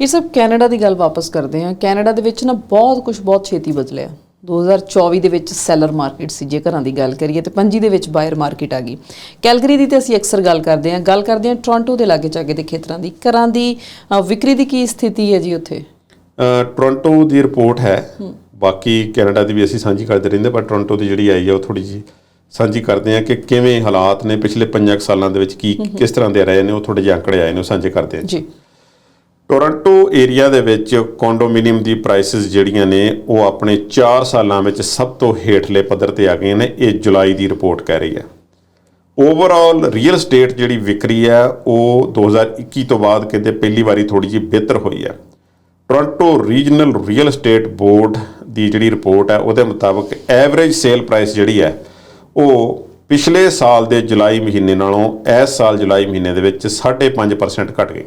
ਇਹ ਸਭ ਕੈਨੇਡਾ ਦੀ ਗੱਲ ਵਾਪਸ ਕਰਦੇ ਹਾਂ। ਕੈਨੇਡਾ ਦੇ ਵਿੱਚ ਨਾ ਬਹੁਤ ਕੁਝ ਬਹੁਤ ਛੇਤੀ ਬਦਲਿਆ। 2024 ਦੇ ਵਿੱਚ ਸੈਲਰ ਮਾਰਕੀਟ ਸੀ ਜੇ ਘਰਾਂ ਦੀ ਗੱਲ ਕਰੀਏ ਤੇ 25 ਦੇ ਵਿੱਚ ਬਾਇਰ ਮਾਰਕੀਟ ਆ ਗਈ। ਕੈਲਗਰੀ ਦੀ ਤੇ ਅਸੀਂ ਅਕਸਰ ਗੱਲ ਕਰਦੇ ਹਾਂ। ਗੱਲ ਕਰਦੇ ਹਾਂ ਟੋਰਾਂਟੋ ਦੇ ਲਾਗੇ ਚਾਗੇ ਦੇ ਖੇਤਰਾਂ ਦੀ। ਘਰਾਂ ਦੀ ਵਿਕਰੀ ਦੀ ਕੀ ਸਥਿਤੀ ਹੈ ਜੀ ਉੱਥੇ? ਟੋਰਾਂਟੋ ਦੀ ਰਿਪੋਰਟ ਹੈ। ਬਾਕੀ ਕੈਨੇਡਾ ਦੀ ਵੀ ਅਸੀਂ ਸਾਂਝੀ ਕਰਦੇ ਰਹਿੰਦੇ ਪਰ ਟੋਰਾਂਟੋ ਦੀ ਜਿਹੜੀ ਆਈ ਹੈ ਉਹ ਥੋੜੀ ਜੀ ਸਾਂਝੀ ਕਰਦੇ ਆ ਕਿ ਕਿਵੇਂ ਹਾਲਾਤ ਨੇ ਪਿਛਲੇ 5 ਸਾਲਾਂ ਦੇ ਵਿੱਚ ਕੀ ਕਿਸ ਤਰ੍ਹਾਂ ਦੇ ਰਹੇ ਨੇ ਉਹ ਥੋੜੇ ਜਿਹੇ ਆંકੜੇ ਆਏ ਨੇ ਉਹ ਸਾਂਝੇ ਕਰਦੇ ਆ ਜੀ। ਟੋਰਾਂਟੋ ਏਰੀਆ ਦੇ ਵਿੱਚ ਕੰਡੋਮੀਨੀਅਮ ਦੀ ਪ੍ਰਾਈਸਸ ਜਿਹੜੀਆਂ ਨੇ, ਉਹ ਆਪਣੇ 4 ਸਾਲਾਂ ਵਿੱਚ ਸਭ ਤੋਂ ਹੇਠਲੇ ਪੱਧਰ ਤੇ ਆ ਗਈਆਂ ਨੇ, ਇਹ ਜੁਲਾਈ ਦੀ ਰਿਪੋਰਟ ਕਹਿ ਰਹੀ ਹੈ। ਓਵਰਆਲ ਰੀਅਲ ਸਟੇਟ ਜਿਹੜੀ ਵਿਕਰੀ ਹੈ, ਉਹ 2021 ਤੋਂ ਬਾਅਦ ਕਹਿੰਦੇ ਪਹਿਲੀ ਵਾਰੀ ਥੋੜੀ ਜਿਹੀ ਬਿਹਤਰ ਹੋਈ ਹੈ। Toronto regional real estate board ਦੀ ਜਿਹੜੀ ਰਿਪੋਰਟ ਹੈ, ਉਹਦੇ ਮੁਤਾਬਕ ਐਵਰੇਜ ਸੇਲ ਪ੍ਰਾਈਸ ਜਿਹੜੀ ਹੈ, ਉਹ ਪਿਛਲੇ ਸਾਲ ਦੇ ਜੁਲਾਈ ਮਹੀਨੇ ਨਾਲੋਂ ਇਸ ਸਾਲ ਜੁਲਾਈ ਮਹੀਨੇ ਦੇ ਵਿੱਚ 5.5% ਘਟ ਗਈ।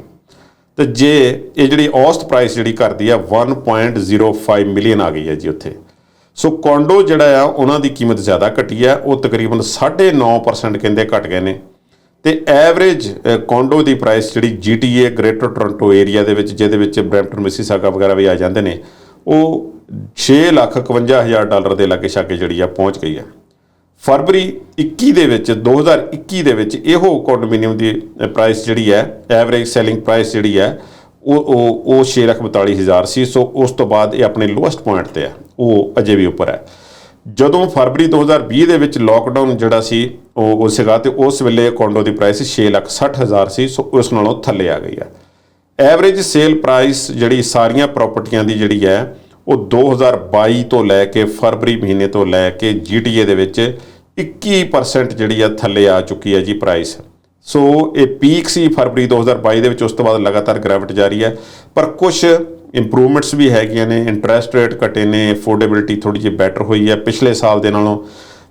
ਤੇ ਜੇ ਇਹ ਜਿਹੜੀ ਔਸਤ ਪ੍ਰਾਈਸ ਜਿਹੜੀ ਕਰਦੀ ਆ 1.05 ਮਿਲੀਅਨ ਆ ਗਈ ਹੈ ਜੀ ਉੱਥੇ। ਸੋ ਕੋਂਡੋ ਜਿਹੜਾ ਆ, ਉਹਨਾਂ ਦੀ ਕੀਮਤ ਜ਼ਿਆਦਾ ਘਟੀ ਆ, ਉਹ ਤਕਰੀਬਨ 9.5% ਕਹਿੰਦੇ ਘਟ ਗਏ ਨੇ। ਤੇ ਐਵਰੇਜ ਕੋਂਡੋ ਦੀ ਪ੍ਰਾਈਸ ਜਿਹੜੀ GTA ਗ੍ਰੇਟਰ ਟੋਰਾਂਟੋ ਏਰੀਆ ਦੇ ਵਿੱਚ, ਜਿਹਦੇ ਵਿੱਚ ਬ੍ਰੈਂਪਟਨ ਮਿਸੀਸਾਗਾ ਵਗੈਰਾ ਵੀ ਆ ਜਾਂਦੇ ਨੇ, ਉਹ 651000 ਡਾਲਰ ਦੇ ਲਾਗੇ ਛਾਗੇ ਜਿਹੜੀ ਆ ਪਹੁੰਚ ਗਈ ਆ। ਫਰਵਰੀ 21 ਦੇ ਵਿੱਚ 2021 ਦੇ ਵਿੱਚ ਇਹੋ ਕੰਡੋਮੀਨੀਅਮ ਦੀ ਪ੍ਰਾਈਸ ਜਿਹੜੀ ਹੈ ਐਵਰੇਜ ਸੈਲਿੰਗ ਪ੍ਰਾਈਸ ਜਿਹੜੀ ਹੈ, ਉਹ ਉਹ ਉਹ 642000 ਸੀ। ਸੋ ਉਸ ਤੋਂ ਬਾਅਦ ਇਹ ਆਪਣੇ ਲੋਐਸਟ ਪੁਆਇੰਟ ਤੇ ਹੈ। ਉਹ ਅਜੇ ਵੀ ਉੱਪਰ ਹੈ। ਜਦੋਂ ਫਰਵਰੀ 2020 ਦੇ ਵਿੱਚ ਲੋਕਡਾਊਨ ਜਿਹੜਾ ਸੀ, ਉਹ ਉਹ ਸੀਗਾ ਤੇ ਉਸ ਵੇਲੇ ਕੋਂਡੋ ਦੀ ਪ੍ਰਾਈਸ 660000 ਸੀ। ਸੋ ਉਸ ਨਾਲੋਂ ਥੱਲੇ ਆ ਗਈ ਹੈ। ਐਵਰੇਜ ਸੇਲ ਪ੍ਰਾਈਸ ਜਿਹੜੀ ਸਾਰੀਆਂ ਪ੍ਰਾਪਰਟੀਆਂ ਦੀ ਜਿਹੜੀ ਹੈ ਉਹ 2022 ਤੋਂ ਲੈ ਕੇ ਫਰਵਰੀ ਮਹੀਨੇ ਤੋਂ ਲੈ ਕੇ GTA ਦੇ ਵਿੱਚ 21% ਜਿਹੜੀ ਆ ਥੱਲੇ ਆ ਚੁੱਕੀ ਹੈ ਜੀ ਪ੍ਰਾਈਸ ਸੋ ਇਹ ਪੀਕ ਸੀ ਫਰਵਰੀ 2022 ਦੇ ਵਿੱਚ, ਉਸ ਤੋਂ ਬਾਅਦ ਲਗਾਤਾਰ ਗ੍ਰੈਵਿਟ ਜਾਰੀ ਹੈ। ਪਰ ਕੁਝ ਇੰਪਰੂਵਮੈਂਟਸ ਵੀ ਹੈਗੀਆਂ ਨੇ ਇੰਟਰਸਟ ਰੇਟ ਘਟੇ ਨੇ ਅਫੋਰਡੇਬਿਲਟੀ ਥੋੜੀ ਜਿਹੀ ਬੈਟਰ ਹੋਈ ਹੈ ਪਿਛਲੇ ਸਾਲ ਦੇ ਨਾਲੋਂ।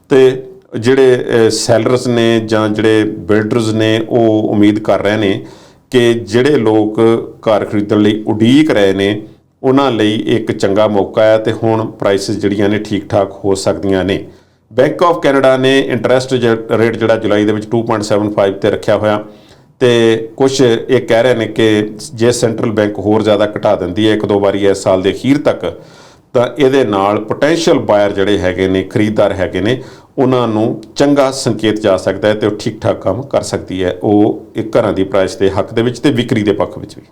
ਤੇ ਜਿਹੜੇ ਸੈਲਰਸ ਨੇ ਜਾਂ ਜਿਹੜੇ ਬਿਲਡਰਸ ਨੇ, ਉਹ ਉਮੀਦ ਕਰ ਰਹੇ ਨੇ ਕਿ ਜਿਹੜੇ ਲੋਕ ਘਰ ਖਰੀਦਣ ਲਈ ਉਡੀਕ ਰਹੇ ਨੇ ਉਹਨਾਂ ਲਈ ਇੱਕ ਚੰਗਾ ਮੌਕਾ ਹੈ ਤੇ ਹੁਣ ਪ੍ਰਾਈਸਸ ਜਿਹੜੀਆਂ ਨੇ ਠੀਕ ਠਾਕ ਹੋ ਸਕਦੀਆਂ ਨੇ। ਬੈਂਕ ਆਫ ਕੈਨੇਡਾ ਨੇ ਇੰਟਰਸਟ ਰੇਟ ਜਿਹੜਾ ਜੁਲਾਈ ਦੇ ਵਿੱਚ 2.75 ਤੇ ਰੱਖਿਆ ਹੋਇਆ ਤੇ ਕੁਝ ਇਹ ਕਹਿ ਰਹੇ ਨੇ ਕਿ ਜੇ ਸੈਂਟਰਲ ਬੈਂਕ ਹੋਰ ਜ਼ਿਆਦਾ ਘਟਾ ਦਿੰਦੀ ਹੈ, ਇੱਕ ਦੋ ਵਾਰੀ ਇਸ ਸਾਲ ਦੇ ਅਖੀਰ ਤੱਕ, ਤਾਂ ਇਹਦੇ ਨਾਲ ਪੋਟੈਂਸ਼ੀਅਲ ਬਾਇਰ ਜਿਹੜੇ ਹੈਗੇ ਨੇ, ਖਰੀਦਦਾਰ ਹੈਗੇ ਨੇ, ਉਹਨਾਂ ਨੂੰ ਚੰਗਾ ਸੰਕੇਤ ਜਾ ਸਕਦਾ ਹੈ ਤੇ ਉਹ ਠੀਕ ਠਾਕ ਕੰਮ ਕਰ ਸਕਦੀ ਹੈ। ਉਹ ਇੱਕ ਘਰਾਂ ਦੀ ਪ੍ਰਾਈਸ ਦੇ ਹੱਕ ਦੇ ਵਿੱਚ ਤੇ ਵਿਕਰੀ ਦੇ ਪੱਖ ਵਿੱਚ ਵੀ।